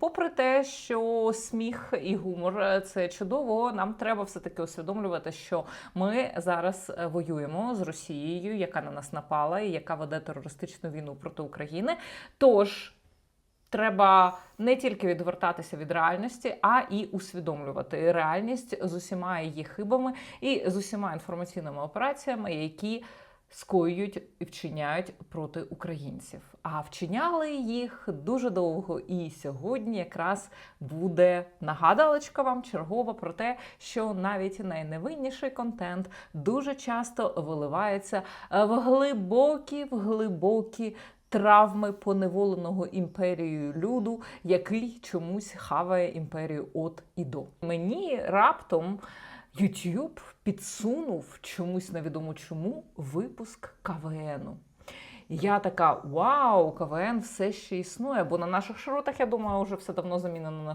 Попри те, що сміх і гумор е, це чудово, нам треба все таки усвідомлювати, що ми зараз е, воюємо з Росією, яка на нас напала і яка веде терористичну війну проти України. Тож треба не тільки відвертатися від реальності, а і усвідомлювати реальність з усіма її хибами і з усіма інформаційними операціями, які скоюють і вчиняють проти українців. А вчиняли їх дуже довго. І сьогодні якраз буде нагадалочка вам чергова про те, що навіть найневинніший контент дуже часто виливається е, в глибокі, в глибокі. Травми поневоленого імперією люду, який чомусь хаває імперію от і до. Мені раптом YouTube підсунув чомусь невідомо чому випуск КВНу. Я така: Вау, КВН все ще існує, бо на наших широтах, я думаю, вже все давно замінено на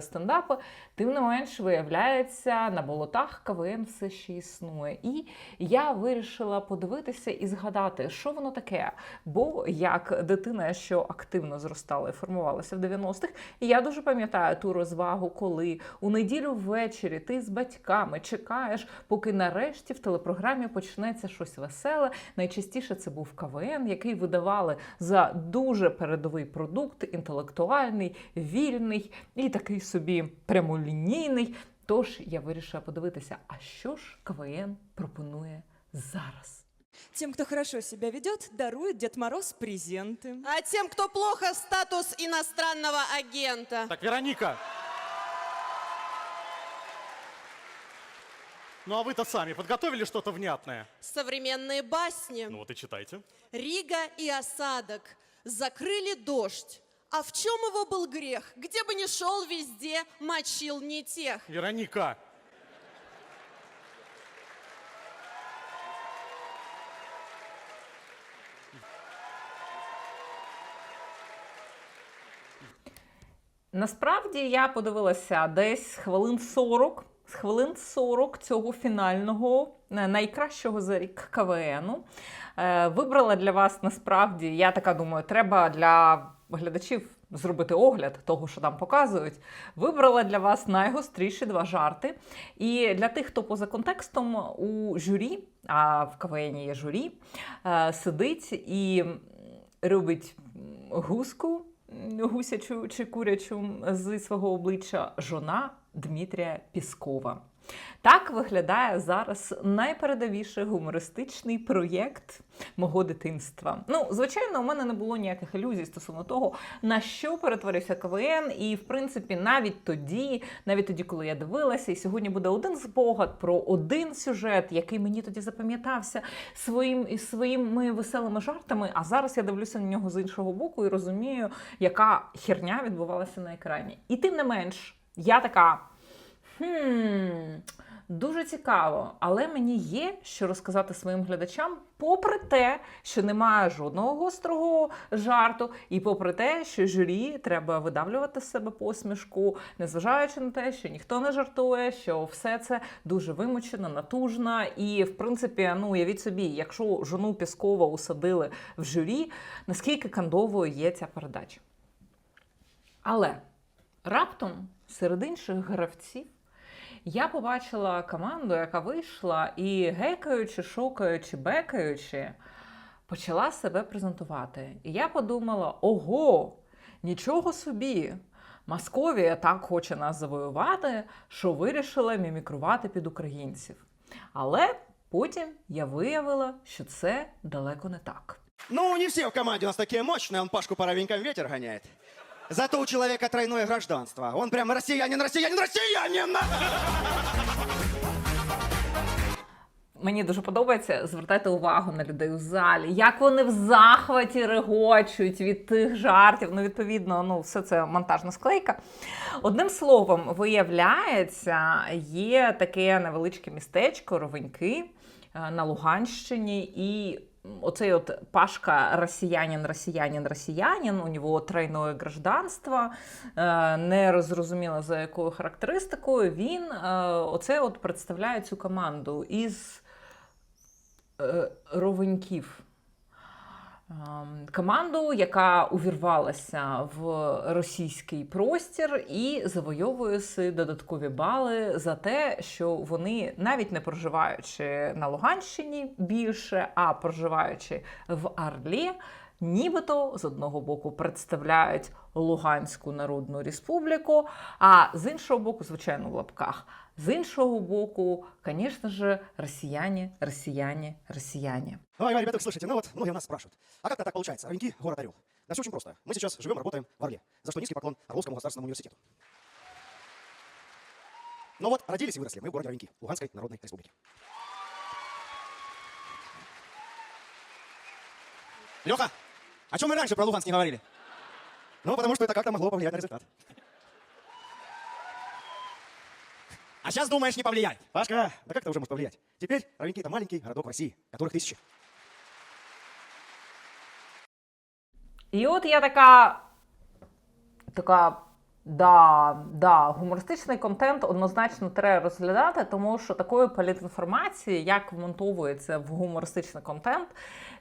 стендапи. Тим не менш, виявляється, на болотах КВН все ще існує. І я вирішила подивитися і згадати, що воно таке. Бо як дитина, що активно зростала і формувалася в 90-х, і я дуже пам'ятаю ту розвагу, коли у неділю ввечері ти з батьками чекаєш, поки нарешті в телепрограмі почнеться щось веселе. Найчастіше це був КВН, який видавали за дуже передовий продукт, інтелектуальний, вільний і такий собі прямолінійний. Тож я вирішила подивитися, а що ж КВН пропонує зараз. Тем, кто хорошо себя ведет, дарует Дед Мороз презенты. А тем, кто плохо, статус иностранного агента. Так, Вероника. Ну а вы-то сами подготовили что-то внятное? Современные басни. Ну вот и читайте. Рига и осадок. Закрыли дождь. А в чем его был грех? Где бы ни шел, везде мочил не тех. Вероника. Насправді я подивилася десь хвилин 40, з хвилин 40 цього фінального е, найкращого за рік КВНу. Е, Вибрала для вас насправді, я така думаю, треба для глядачів зробити огляд того, що там показують. Вибрала для вас найгостріші два жарти. І для тих, хто поза контекстом у журі, а в КВН є журі, е, сидить і робить гуску гусячу чи курячу зі свого обличчя жона Дмитрія Піскова. Так виглядає зараз найпередовіший гумористичний проєкт мого дитинства. Ну, звичайно, у мене не було ніяких ілюзій стосовно того, на що перетворився КВН. І, в принципі, навіть тоді, навіть тоді, коли я дивилася, і сьогодні буде один спогад про один сюжет, який мені тоді запам'ятався своїм своїми веселими жартами. А зараз я дивлюся на нього з іншого боку і розумію, яка херня відбувалася на екрані. І тим не менш, я така. Хм, дуже цікаво, але мені є що розказати своїм глядачам, попри те, що немає жодного гострого жарту, і попри те, що журі треба видавлювати з себе посмішку, незважаючи на те, що ніхто не жартує, що все це дуже вимучено, натужно. І, в принципі, ну уявіть собі, якщо жону Піскова усадили в журі, наскільки кандовою є ця передача. Але раптом серед інших гравців я побачила команду, яка вийшла і гекаючи, шокаючи, бекаючи, почала себе презентувати. І я подумала: ого, нічого собі! Московія так хоче нас завоювати, що вирішила мімікрувати під українців. Але потім я виявила, що це далеко не так. Ну, не все в команде у нас такие мощные, он Пашку по ровенькам ветер гоняет. Зато у человека тройное гражданство. Он прям россиянин, россиянин, россиянин! Мені дуже подобається звертати увагу на людей у залі, як вони в захваті регочуть від тих жартів. Ну, відповідно, ну все це монтажна склейка. Одним словом, виявляється, є таке невеличке містечко, ровеньки е, на Луганщині, і оцей от Пашка росіянин, росіянин, росіянин, у нього тройне гражданство, е, не розрозуміло за якою характеристикою. Він е, оце от представляє цю команду із е, ровеньків. Команду, яка увірвалася в російський простір і завойовує си додаткові бали за те, що вони, навіть не проживаючи на Луганщині більше, а проживаючи в Арлі, нібито з одного боку представляють Луганську Народну Республіку, а з іншого боку, звичайно, в лапках. З іншого боку, звісно ж, росіяне, росіяне, росіяне. Ой, ой, ребята, слушайте, ну вот многие у нас спрашивают, а как-то так получается? Ровеньки, город Орел. Да все очень просто. Мы сейчас живем, работаем в Орле, за что низкий поклон Орловскому государственному университету. Ну вот, родились и выросли мы в городе Ровеньки, Луганской Народной Республики. Леха, о чем мы раньше про Луганск не говорили? Ну, потому что это как-то могло повлиять на результат. А сейчас думаешь, не повлияет. Пашка, да как это уже может повлиять? Теперь Ровеньки это маленький городок в России, которых тысячи. І от я така. Така. Да, да, гумористичний контент однозначно треба розглядати, тому що такої політінформації, як вмонтовується в гумористичний контент,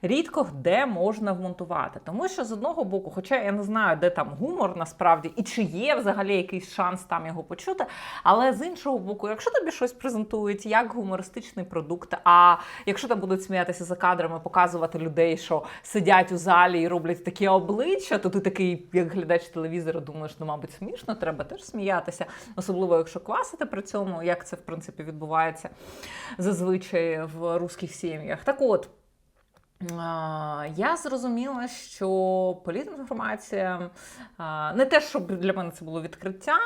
рідко де можна вмонтувати. Тому що з одного боку, хоча я не знаю, де там гумор насправді, і чи є взагалі якийсь шанс там його почути. Але з іншого боку, якщо тобі щось презентують як гумористичний продукт, а якщо там будуть сміятися за кадрами, показувати людей, що сидять у залі і роблять такі обличчя, то ти такий, як глядач телевізора, думаєш, ну, мабуть, смішно, треба теж сміятися, особливо якщо квасити при цьому, як це в принципі відбувається зазвичай в русських сім'ях. Так от. Я зрозуміла, що політінформація не те, щоб для мене це було відкриття,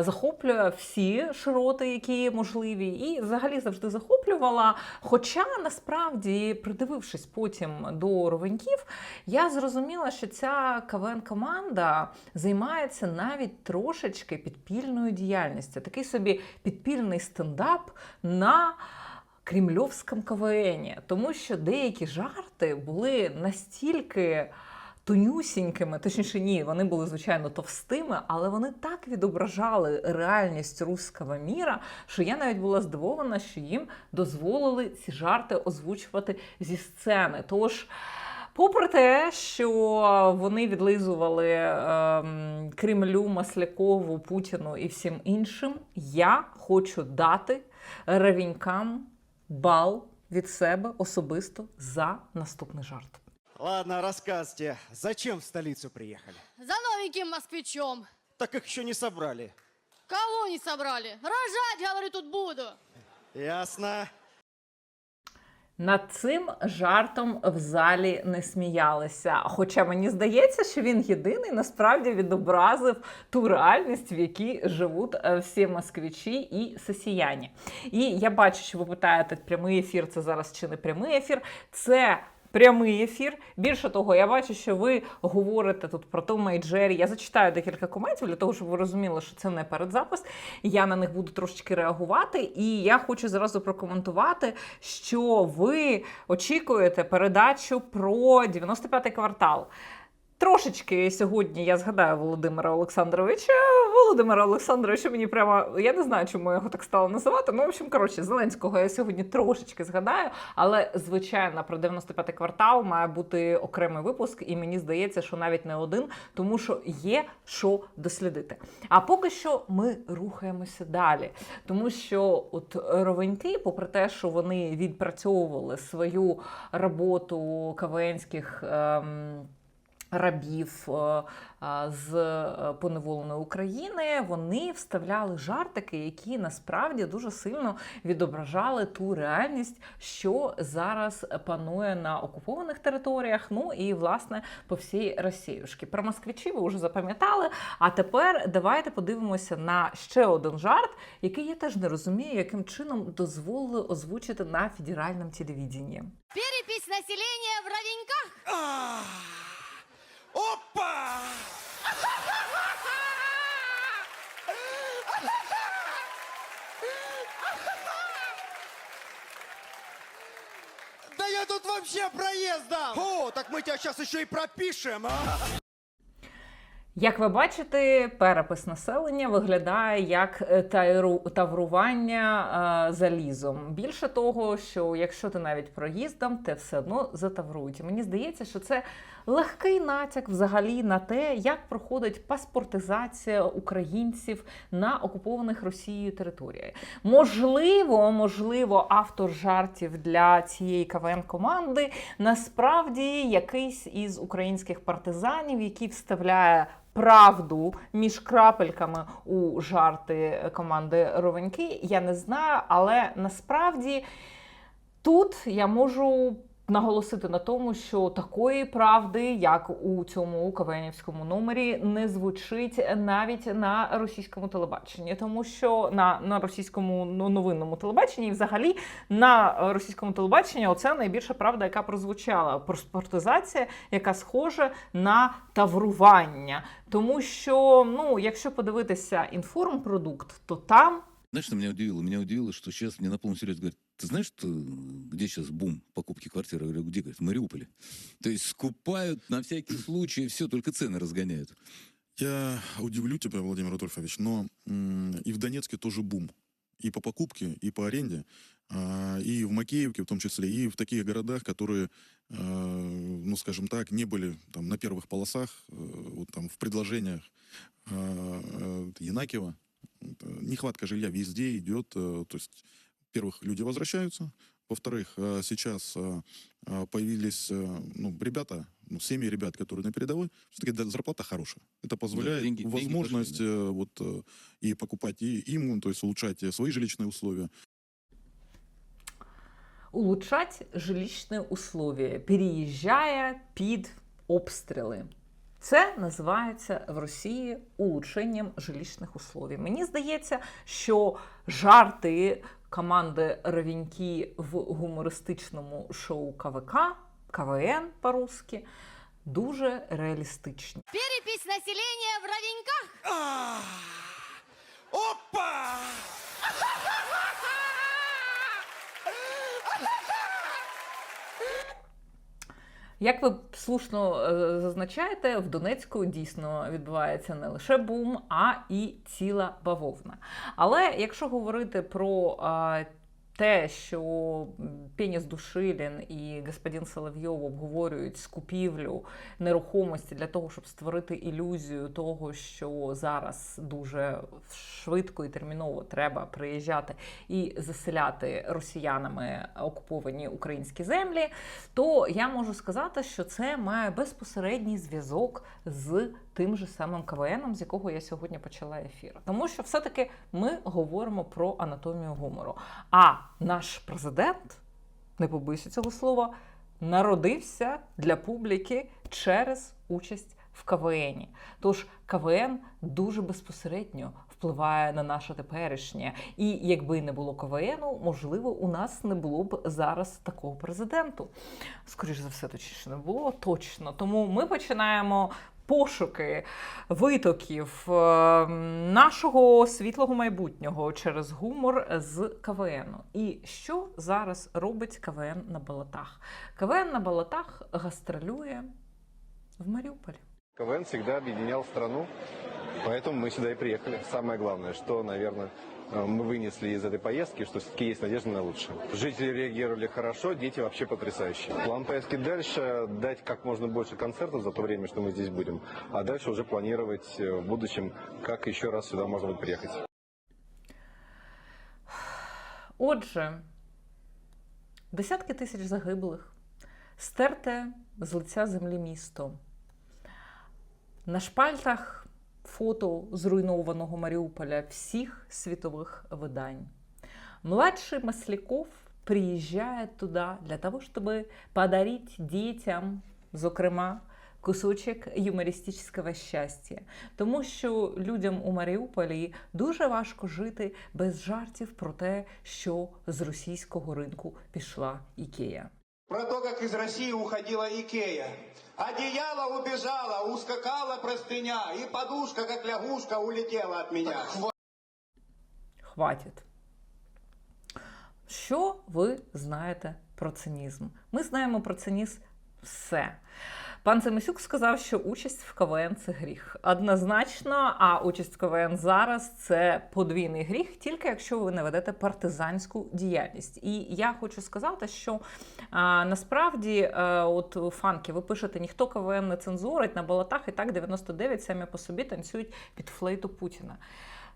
захоплює всі широти, які можливі, і взагалі завжди захоплювала. Хоча насправді, придивившись потім до ровеньків, я зрозуміла, що ця КВН-команда займається навіть трошечки підпільною діяльністю. Такий собі підпільний стендап на кремльовському КВНі, тому що деякі жарти були настільки. Тонюсінькими, точніше, ні, вони були звичайно товстими, але вони так відображали реальність руського міра, що я навіть була здивована, що їм дозволили ці жарти озвучувати зі сцени. Тож, попри те, що вони відлизували ем, Кремлю, Маслякову, Путіну і всім іншим, я хочу дати ревінькам бал від себе особисто за наступний жарт. Ладно, рассказывайте, зачем в столицу приехали? За новеньким москвичом. Так их еще не собрали. Кого не собрали? Рожать, говорю, тут буду. Ясно. Над цим жартом в залі не сміялися. Хоча мені здається, що він єдиний насправді відобразив ту реальність, в якій живуть е, всі москвичі і сосіяні. І я бачу, що ви питаєте, прямий ефір це зараз чи не прямий ефір. Це прямий ефір. Більше того, я бачу, що ви говорите тут про Тома і Джері. Я зачитаю декілька коментів для того, щоб ви розуміли, що це не передзапис. Я на них буду трошечки реагувати. І я хочу зразу прокоментувати, що ви очікуєте передачу про 95-й квартал. Трошечки сьогодні я згадаю Володимира Олександровича. Володимира Олександровича мені прямо я не знаю, чому його так стала називати. Ну, в общем, коротше, Зеленського я сьогодні трошечки згадаю, але звичайно про 95-й квартал має бути окремий випуск, і мені здається, що навіть не один, тому що є що дослідити. А поки що ми рухаємося далі, тому що от ровеньки, попри те, що вони відпрацьовували свою роботу КВНських. Ем, Рабів е, з е, поневоленої України вони вставляли жартики, які насправді дуже сильно відображали ту реальність, що зараз панує на окупованих територіях. Ну і власне по всій Росіюшки. Про москвичі ви вже запам'ятали. А тепер давайте подивимося на ще один жарт, який я теж не розумію, яким чином дозволили озвучити на федеральному телевіденні. Перепись населения в Ровеньках. Опа! Да я тут вообще проездом! О, так мы тебя сейчас еще и пропишем, а? Як ви бачите, перепис населення виглядає як е, тайру- таврування е, залізом. Більше того, що якщо ти навіть проїздом, те все одно затаврують. Мені здається, що це легкий натяк взагалі на те, як проходить паспортизація українців на окупованих Росією територіях. Можливо, можливо, автор жартів для цієї КВН команди насправді якийсь із українських партизанів, який вставляє правду між крапельками у жарти команди Ровеньки. Я не знаю, але насправді тут я можу. Наголосити на тому, що такої правди, як у цьому КВНівському номері, не звучить навіть на російському телебаченні, тому що на, на російському ну, новинному телебаченні, і взагалі на російському телебаченні, оце найбільша правда, яка прозвучала. Паспортизація, яка схожа на таврування. Тому що, ну, якщо подивитися інформпродукт, то там Знаешь, что меня удивило? Меня удивило, что сейчас мне на полном серьезе говорят, ты знаешь, что, где сейчас бум покупки квартиры? Я говорю, где? Говорит, в Мариуполе. То есть скупают на всякий случай, все, только цены разгоняют. Я удивлю тебя, Владимир Рудольфович, но и в Донецке тоже бум. И по покупке, и по аренде, а, и в Макеевке в том числе, и в таких городах, которые, э, ну, скажем так, не были там на первых полосах, э, вот там в предложениях э, э, Янакиева. Э, Нехватка жилья везде идет, то есть, во-первых, люди возвращаются, во-вторых, э, сейчас э, э, появились э, ну, ребята, ну, семьи ребят, которые на передовой, все-таки зарплата хорошая. Это позволяет деньги- деньги возможность пошли, э, вот, э, и покупать и им, то есть улучшать э, свои жилищные условия, улучшать жилищні условия, переїжджає під обстріли. Це називається в Росії улучшенням жилищних условій. Мені здається, що жарти команди Ровінькі в гумористичному шоу КВК, КВН по-русски, дуже реалістичні. Перепись населения в Ровеньках. Опа! Як ви слушно е, зазначаєте, в Донецьку дійсно відбувається не лише бум, а і ціла бавовна. Але якщо говорити про те, що Пеніс Душилін і господин Соловйов обговорюють скупівлю нерухомості для того, щоб створити ілюзію того, що зараз дуже швидко і терміново треба приїжджати і заселяти росіянами окуповані українські землі, то я можу сказати, що це має безпосередній зв'язок з тим же самим КВНом, з якого я сьогодні почала ефір. Тому що все-таки ми говоримо про анатомію гумору. А наш президент, не побоюся цього слова, народився для публіки через участь в КВНі. Тож КВН дуже безпосередньо впливає на наше теперішнє. І якби не було КВНу, можливо, у нас не було б зараз такого президенту. Скоріше за все, точніше не було точно. Тому ми починаємо Пошуки витоків е, нашого світлого майбутнього через гумор з КВН. І що зараз робить КВН на болотах? КВН на болотах гастролює в Маріуполі. КВН всегда объединял страну, поэтому мы сюда и приехали. Самое главное, что, наверное, э, мы вынесли из этой поездки, что все-таки есть надежда на лучшее. Жители реагировали хорошо, дети вообще потрясающие. План поездки дальше – дать как можно больше концертов за то время, что мы здесь будем, а дальше уже планировать э, в будущем, как еще раз сюда можно будет приехать. Отже, десятки тисяч загиблих, стерте з лиця землі місто. На шпальтах фото зруйнованого Маріуполя всіх світових видань. Младший Масляков приїжджає туди для того, щоб подарити дітям, зокрема, кусочок юмористичного щастя. Тому що людям у Маріуполі дуже важко жити без жартів про те, що з російського ринку пішла Ікея. Про то, как из России уходила Икея. Одеяло убежало, ускакала простыня, и подушка, как лягушка, улетела от меня. Хватить. Що ви знаєте про цинізм? Ми знаємо про цинізм все. Пан Семисюк сказав, що участь в КВН це гріх. Однозначно, а участь в КВН зараз це подвійний гріх, тільки якщо ви не ведете партизанську діяльність. І я хочу сказати, що а, насправді, е, от фанки, ви пишете, ніхто КВН не цензурить на болотах, і так 99 самі по собі танцюють під флейту Путіна.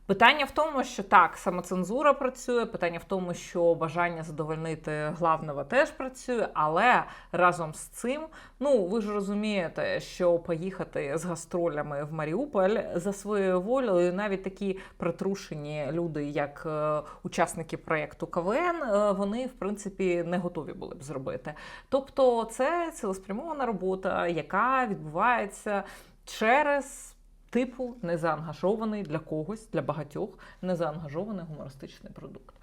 Питання в тому, що так, самоцензура працює, питання в тому, що бажання задовольнити главного теж працює, але разом з цим, ну ви ж розумієте, що поїхати з гастролями в Маріуполь за своєю волею, навіть такі притрушені люди, як е, учасники проєкту КВН, е, вони в принципі не готові були б зробити. Тобто, це цілеспрямована робота, яка відбувається через типу незаангажований для когось, для багатьох незаангажований гумористичний продукт.